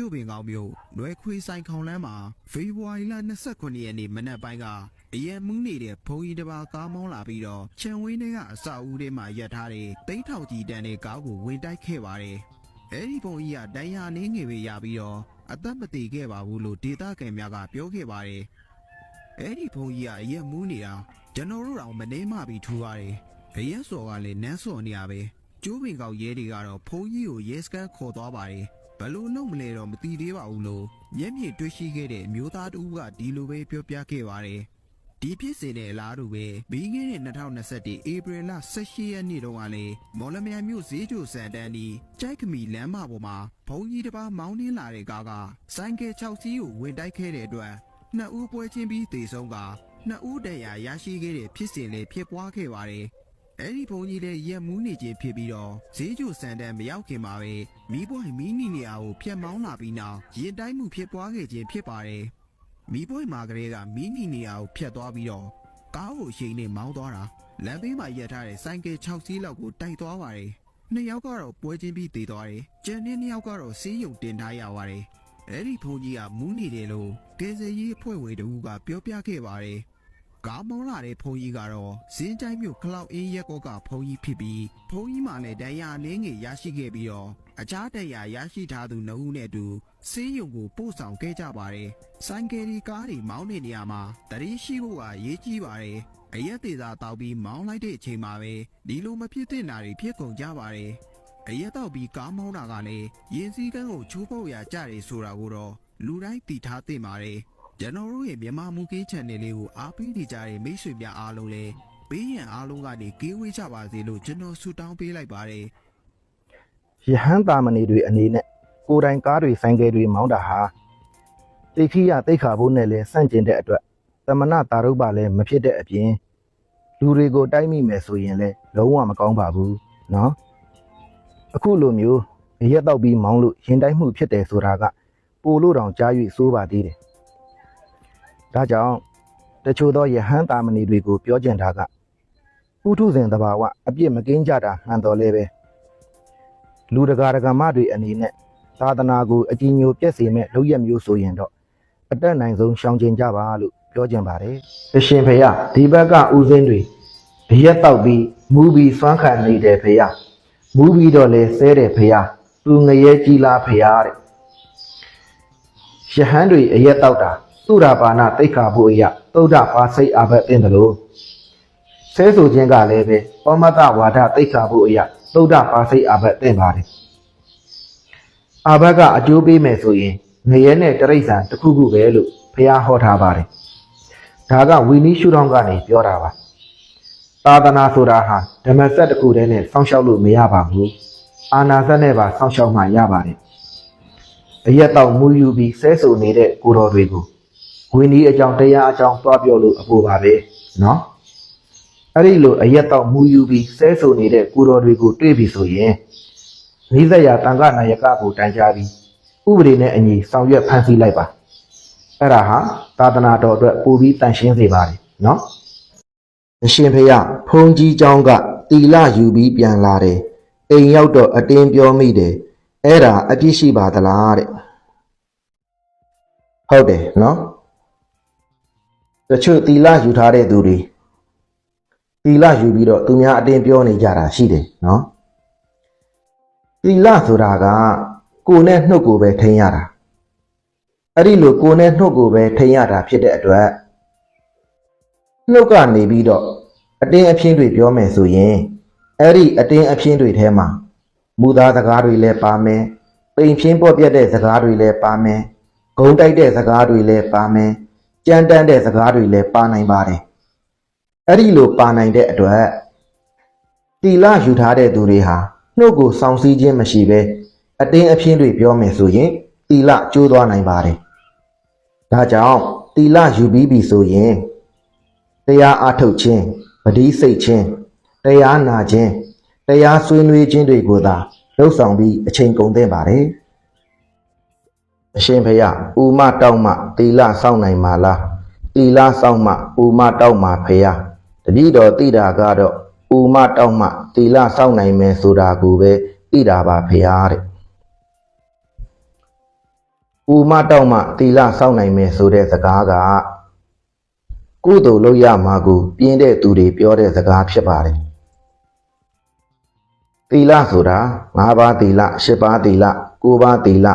ကျုပ်ပင်ကောင်းမျိုးလွယ်ခွေဆိုင်ခေါင်လန်းမှာဖေဖော်ဝါရီလ29ရက်နေ့မနက်ပိုင်းကအရက်မူးနေတဲ့ဘုံကြီးတစ်ပါးကားမောင်းလာပြီးတော့ချံဝင်းတွေကအဆောက်အဦတွေမှာရပ်ထားတဲ့တိန်းထောင်ကြီးတန်းတဲ့ကားကိုဝင်တိုက်ခဲ့ပါတယ်။အဲဒီဘုံကြီးကတန်ရာနေငယ်ပဲရပြီးတော့အသက်မသေးခဲ့ပါဘူးလို့ဒေသခံများကပြောခဲ့ပါတယ်။အဲဒီဘုံကြီးကအရက်မူးနေတာကျွန်တော်တို့တော့မနှိမ့်မပြီးထူပါတယ်။အရက်စော်ကလည်းနန်းစော်နေရပဲ။ကျိုးပင်ကောက်ရဲတွေကတော့ဘုံကြီးကိုရဲစခန်းခေါ်သွားပါတယ်။ ဘယ်လို့လုပ်မလဲတော့မသိသေးပါဘူးလို့မျက်မြင်တွေ့ရှိခဲ့တဲ့အမျိုးသားတဦးကဒီလိုပဲပြောပြခဲ့ပါတယ်။ဒီဖြစ်စဉ်နဲ့အလားတူပဲပြီးခဲ့တဲ့2021ဧပြီလ18ရက်နေ့တုန်းကလည်းမော်လမြိုင်မြို့ဈေးကျိုစံတန်းဒီကြိုက်ခမီလမ်းမပေါ်မှာဘုံကြီးတစ်ပါးမောင်းနှင်းလာတဲ့ကားကဆိုင်ကယ်6စီးကိုဝင်တိုက်ခဲ့တဲ့အတွက်နှစ်ဦးပွဲချင်းပြီးတေဆုံးကနှစ်ဦးတရာရရှိခဲ့တဲ့ဖြစ်စဉ်လေးဖြစ်ပွားခဲ့ပါတယ်။ အဲ့ဒီဘုံကြီးလည်းရက်မူးနေခြင်းဖြစ်ပြီးတော့ဈေးကျူစံတန်းမရောက်ခင်မှာပဲမီးပွိုင်မီးနီနေရာကိုဖျက်မောင်းလာပြီးနောက်ရင်တိုင်းမှုဖြစ်ပွားခဲ့ခြင်းဖြစ်ပါတယ်။မီးပွိုင်မှာကလေးကမီးနီနေရာကိုဖျက်သွားပြီးတော့ကားကိုအရှိန်နဲ့မောင်းသွားတာလမ်းဘေးမှာရပ်ထားတဲ့ဆိုင်ကယ်6စီးလောက်ကိုတိုက်သွားပါတယ်။နှစ်ယောက်ကတော့ပွဲချင်းပြီးတည်သွားတယ်။ကျန်တဲ့နှစ်ယောက်ကတော့စီးရုံတင်ထားရပါတယ်။အဲ့ဒီဘုံကြီးကမူးနေတယ်လို့ကယ်ဆယ်ရေးအဖွဲ့ဝင်တဦးကပြောပြခဲ့ပါတယ်။ ကားမောင်းလာတဲ့ဖုန်ကြီးကတော့ဇင်းကျိုင်းမြို့ခလောက်အေးရက်ကောကဖုန်ကြီးဖြစ်ပြီးဖုန်ကြီးမှလည်းတရားအနေငယ်ရရှိခဲ့ပြီးတော့အခြားတရားရရှိထားသူနှုတ်ဦးနဲ့အတူဆေးရုံကိုပို့ဆောင်ခဲ့ကြပါတယ်။ဆိုင်ကယ်ဒီကားတွေမောင်းနေနေရမှာတရီရှိဖို့ကရေးကြီးပါတယ်။အရက်သေးသာတောက်ပြီးမောင်းလိုက်တဲ့အချိန်မှာပဲဒီလိုမဖြစ်သင့်တာတွေဖြစ်ကုန်ကြပါတယ်။အရက်တော့ပြီးကားမောင်းတာကလည်းရင်စည်းကန်းကိုချိုးပေါက်ရကြတယ်ဆိုတာကိုတော့လူတိုင်းသိထားသင့်ပါတယ်။ ကျွန်တော်တို့ရဲ့မြန်မာမူကေး channel လေးကိုအားပေးနေကြတဲ့မိတ်ဆွေများအားလုံးလည်းဘေးရန်အားလုံးကနေကင်းဝေးကြပါစေလို့ကျွန်တော်ဆုတောင်းပေးလိုက်ပါတယ်။ရဟန်းသားမဏေတွေအနေနဲ့ကိုယ်တိုင်ကားတွေဆိုင်ကယ်တွေမောင်းတာဟာတိခိယတိခါဘိုးနဲ့လည်းဆန့်ကျင်တဲ့အတွက်သမဏတာရုပ်ပါလည်းမဖြစ်တဲ့အပြင်လူတွေကိုတိုက်မိမယ်ဆိုရင်လည်းလုံးဝမကောင်းပါဘူးနော်အခုလိုမျိုးရက်တော့ပြီးမောင်းလို့ရင်တိုက်မှုဖြစ်တယ်ဆိုတာကပိုလို့တောင်ကြား၍စိုးပါသေးတယ် ဒါကြောင့်တချို့သောယဟန်တာမဏီတွေကိုပြောကျင်တာကပုထုဇဉ်တဘာဝအပြစ်မကင်းကြတာမှန်တော်လဲပဲလူတကာတကမတွေအနေနဲ့သာသနာကိုအကြည်ညိုပြည့်စေမဲ့လုပ်ရက်မျိုးဆိုရင်တော့အတက်နိုင်ဆုံးရှောင်ကျဉ်ကြပါလို့ပြောကြင်ပါတယ်။အရှင်ဖေယဒီဘက်ကဦးစင်းတွေဘရက်တောက်ပြီးမူးပြီးစွမ်းခံနေတယ်ဖေယမူးပြီးတော့လဲဆဲတယ်ဖေယသူငရဲကြီးလားဖေယတဲ့ယဟန်တွေအရက်တောက်တာ သုဒ္ဓပါဏတိတ်ခါဖို့အရာသုဒ္ဓပါစိတ်အာဘတ်တင်တယ်လို့ဆဲဆိုခြင်းကလည်းပဲပောမတ္တဝါဒတိတ်ခါဖို့အရာသုဒ္ဓပါစိတ်အာဘတ်တင်ပါတယ်အာဘတ်ကအကျိုးပေးမယ်ဆိုရင်ငရဲနဲ့တရိစ္ဆာန်တစ်ခုခုပဲလို့ဘုရားဟောထားပါတယ်ဒါကဝီနီးရှုထောင့်ကနေပြောတာပါသာသနာဆိုတာဟာဓမ္မစက်တစ်ခုတည်းနဲ့စောင့်ရှောက်လို့မရပါဘူးအာနာစက်နဲ့ပါစောင့်ရှောက်မှရပါတယ်အရက်တော့မူယူပြီးဆဲဆိုနေတဲ့ကိုတော်တွေကို ဝီနီးအကြောင်းတရားအကြောင်းတွားပြောလို့အဖို့ပါပဲနော် အဲ့ဒီလိုအရက်တော့မူယူပြီးဆဲဆိုနေတဲ့ကိုတော်တွေကိုတွေ့ပြီဆိုရင်နိစ္စရာတန်ခနာယကကိုတိုင်ကြပြီးဥပဒေနဲ့အညီဆောင်ရွက်ဖန်ဆီးလိုက်ပါအဲ့ဒါဟာသာသနာတော်အတွက်ပိုပြီးတန်ရှင်းစေပါတယ်နော်အရှင်ဖေယဖုန်ကြီးเจ้าကတီလယူပြီးပြန်လာတယ်အိမ်ရောက်တော့အတင်းပြောမိတယ်အဲ့ဒါအပြစ်ရှိပါသလားတဲ့ဟုတ်တယ်နော် တချို့တီလယူထားတဲ့သူတွေသီလယူပြီးတော့သူများအတင်းပြောနေကြတာရှိတယ်နော်သီလဆိုတာကကိုယ်နဲ့နှုတ်ကိုပဲထိန်းရတာအဲ့ဒီလိုကိုယ်နဲ့နှုတ်ကိုပဲထိန်းရတာဖြစ်တဲ့အတွက်နှုတ်ကနေပြီးတော့အတင်းအဖျင်းတွေပြောမယ်ဆိုရင်အဲ့ဒီအတင်းအဖျင်းတွေထဲမှာမူသားစကားတွေလည်းပါမယ်ပိန်ဖြင်းပေါ့ပြက်တဲ့စကားတွေလည်းပါမယ်ဂုံတိုက်တဲ့စကားတွေလည်းပါမယ် ကြမ်းတမ်းတဲ့စကားတွေလည်းပါနိုင်ပါတယ်အဲ့ဒီလိုပါနိုင်တဲ့အတွက်တီလယူထားတဲ့သူတွေဟာနှုတ်ကိုစောင့်စည်းခြင်းမရှိဘဲအတင်းအဖျင်းတွေပြောမယ်ဆိုရင်တီလကျိုးသွားနိုင်ပါတယ်။ဒါကြောင့်တီလယူပြီးပြီဆိုရင်တရားအထုတ်ခြင်းပတိစိတ်ခြင်းတရားနာခြင်းတရားဆွေးနွေးခြင်းတွေကိုသာလှုပ်ဆောင်ပြီးအချိန်ကုန်သင့်ပါတယ်။ အရှင်ဖေယဥမတောက်မှတီလစောင့်နိုင်မှာလားတီလာဆောင်မှဥမတောက်မှဖေယတတိတော်တိတာကတော့ဥမတောက်မှတီလာဆောင်နိုင်မယ်ဆိုတာကိုပဲတိတာပါဖေယတဲ့ဥမတောက်မှတီလာစောင့်နိုင်မယ်ဆိုတဲ့စကားကကုသိုလ်လုပ်ရမှာကိုပြင်းတဲ့သူတွေပြောတဲ့စကားဖြစ်ပါတယ်တီလာဆိုတာ၅ပါးတီလာ၈ပါးတီလာ၉ပါးတီလာ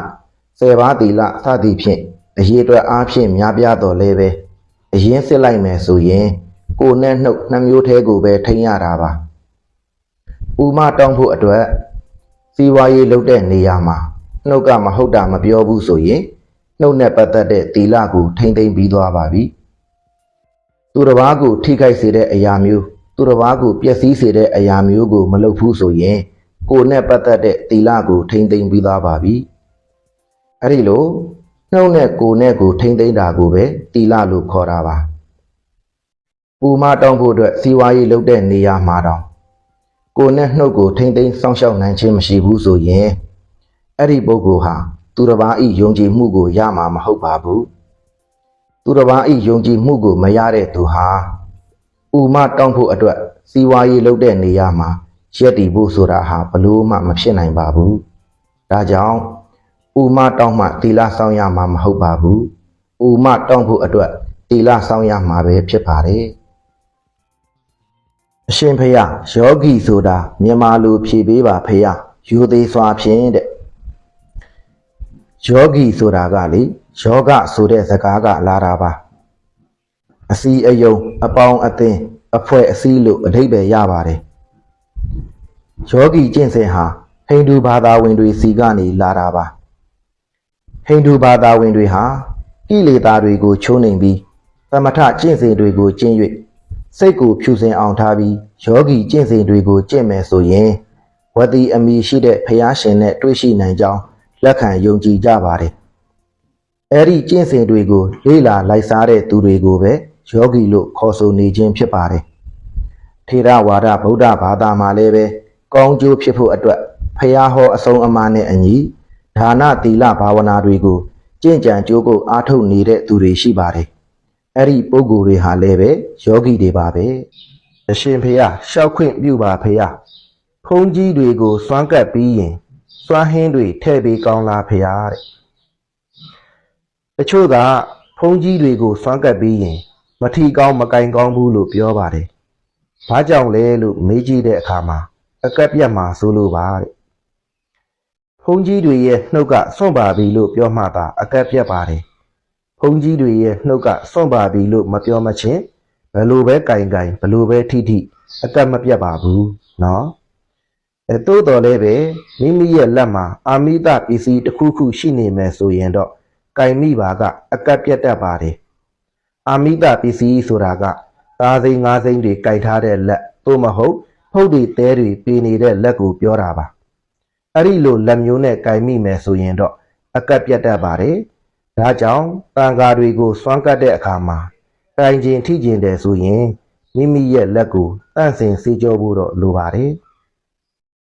၁၀ပါးတီလာစသည်ဖြင့်အရေးအတွက်အားဖြင့်များပြားတော်လဲပဲအရင်စစ်လိုက်မယ်ဆိုရင်ကိုယ်နဲ့နှုတ်နှမျိုးသေးကိုပဲထိန်းရတာပါဥမတောင်းဖို့အတွက်စီဝါရေးလုပ်တဲ့နေရာမှာနှုတ်ကမဟုတ်တာမပြောဘူးဆိုရင်နှုတ်နဲ့ပတ်သက်တဲ့တီလာကိုထိမ့်သိမ့်ပြီးသွားပါပြီသူတစ်ပါးကိုထိခိုက်စေတဲ့အရာမျိုးသူတစ်ပါးကိုပျက်စီးစေတဲ့အရာမျိုးကိုမလုပ်ဘူးဆိုရင်ကိုယ်နဲ့ပတ်သက်တဲ့တီလာကိုထိမ့်သိမ့်ပြီးသွားပါပြီ အဲ့ဒီလိုနှုတ်နဲ့ကိုယ်နဲ့ကိုထိမ့်သိမ့်တာကိုပဲတီလာလို့ခေါ်တာပါပူမတောင်းဖို့အတွက်စီဝါရေးလုပ်တဲ့နေရာမှာတော့ကိုယ်နဲ့နှုတ်ကိုထိမ့်သိမ့်စောင့်ရှောက်နိုင်ခြင်းမရှိဘူးဆိုရင်အဲ့ဒီပုဂ္ဂိုလ်ဟာသူတစ်ပါးဤယုံကြည်မှုကိုရမှာမဟုတ်ပါဘူးသူတစ်ပါးဤယုံကြည်မှုကိုမရတဲ့သူဟာဥမတောင်းဖို့အတွက်စီဝါရေးလုပ်တဲ့နေရာမှာရက်တည်ဖို့ဆိုတာဟာဘလို့မှမဖြစ်နိုင်ပါဘူးဒါကြောင့် ဥမတောင်းမှတီလာဆောင်ရမှာမဟုတ်ပါဘူးဥမတောင်းဖို့အတွက်တီလာဆောင်ရမှာပဲဖြစ်ပါတယ်အရှင်ဖယယောဂီဆိုတာမြန်မာလိုဖြေပေးပါဖယယူသေးစွာဖြင့်တဲ့ယောဂီဆိုတာကလေယောဂဆိုတဲ့စကားကလာတာပါအစီအယုံအပေါင်းအသင်းအဖွဲ့အစည်းလို့အဓိပ္ပာယ်ရပါတယ်ယောဂီကျင့်စဉ်ဟာဟိန္ဒူဘာသာဝင်တွေစီကနေလာတာပါ ဟိန္ဒူဘာသာဝင်တွေဟာကိလေသာတွေကိုချိုးနှိမ်ပြီးသမထကျင့်စဉ်တွေကိုကျင့်၍စိတ်ကိုဖြူစင်အောင်ထားပြီးယောဂီကျင့်စဉ်တွေကိုကျင့်မယ်ဆိုရင်ဝတိအမိရှိတဲ့ဖျားရှင်နဲ့တွေ့ရှိနိုင်ကြောင်းလက်ခံယုံကြည်ကြပါတယ်။အဲဒီကျင့်စဉ်တွေကိုလေ့လာလိုက်စားတဲ့သူတွေကိုပဲယောဂီလို့ခေါ်ဆိုနေခြင်းဖြစ်ပါတယ်။ထေရဝါဒဗုဒ္ဓဘာသာမှာလည်းပဲကောင်းကျိုးဖြစ်ဖို့အတွက်ဖျားဟောအဆုံးအမနဲ့အညီ ဒါနသီလဘာဝနာတွေကိုကျင့်ကြံကြိုးကိုအားထုတ်နေတဲ့သူတွေရှိပါတယ်။အဲ့ဒီပုဂ္ဂိုလ်တွေဟာလည်းပဲယောဂီတွေပါပဲ။အရှင်ဖေယရှောက်ခွင့်ပြုပါဖေယ။ဖုံးကြီးတွေကိုစွမ်းကပ်ပြီးရင်စွမ်းဟင်းတွေထည့်ပေးကောင်းလားဖေယတဲ့။တချို့ကဖုံးကြီးတွေကိုစွမ်းကပ်ပြီးရင်မထီကောင်းမကင်ကောင်းဘူးလို့ပြောပါတယ်။ဘာကြောင့်လဲလို့မေးကြည့်တဲ့အခါမှာအကက်ပြတ်မှာဆိုလို့ပါတဲ့။ ဖုံးကြီးတွေရဲ့နှုတ်ကစွန့်ပါပြီလို့ပြောမှသာအကက်ပြတ်ပါတယ်။ဖုံးကြီးတွေရဲ့နှုတ်ကစွန့်ပါပြီလို့မပြောမချင်းဘယ်လိုပဲကင်ကင်ဘယ်လိုပဲထိထိအကက်မပြတ်ပါဘူးနော်။အဲတိုးတော်လည်းပဲမိမိရဲ့လက်မှာအာမိတပစ္စည်းတစ်ခုခုရှိနေမယ်ဆိုရင်တော့ကင်မိပါကအကက်ပြတ်တတ်ပါတယ်။အာမိတပစ္စည်းဆိုတာကသားစိမ်းငါးစိမ်းတွေကင်ထားတဲ့လက်သို့မဟုတ်ဖုတ်တွေတဲတွေပေးနေတဲ့လက်ကိုပြောတာပါ။ အဲ့ဒီလိုလက်မျိုးနဲ့ကင်မိမယ်ဆိုရင်တော့အကက်ပြတ်တတ်ပါတယ်။ဒါကြောင့်တန်ဃာတွေကိုစွမ်းကပ်တဲ့အခါမှာတိုင်ကျင်ထိကျင်တယ်ဆိုရင်မိမိရဲ့လက်ကိုတန့်စင်စေကြောဖို့တော့လိုပါတယ်။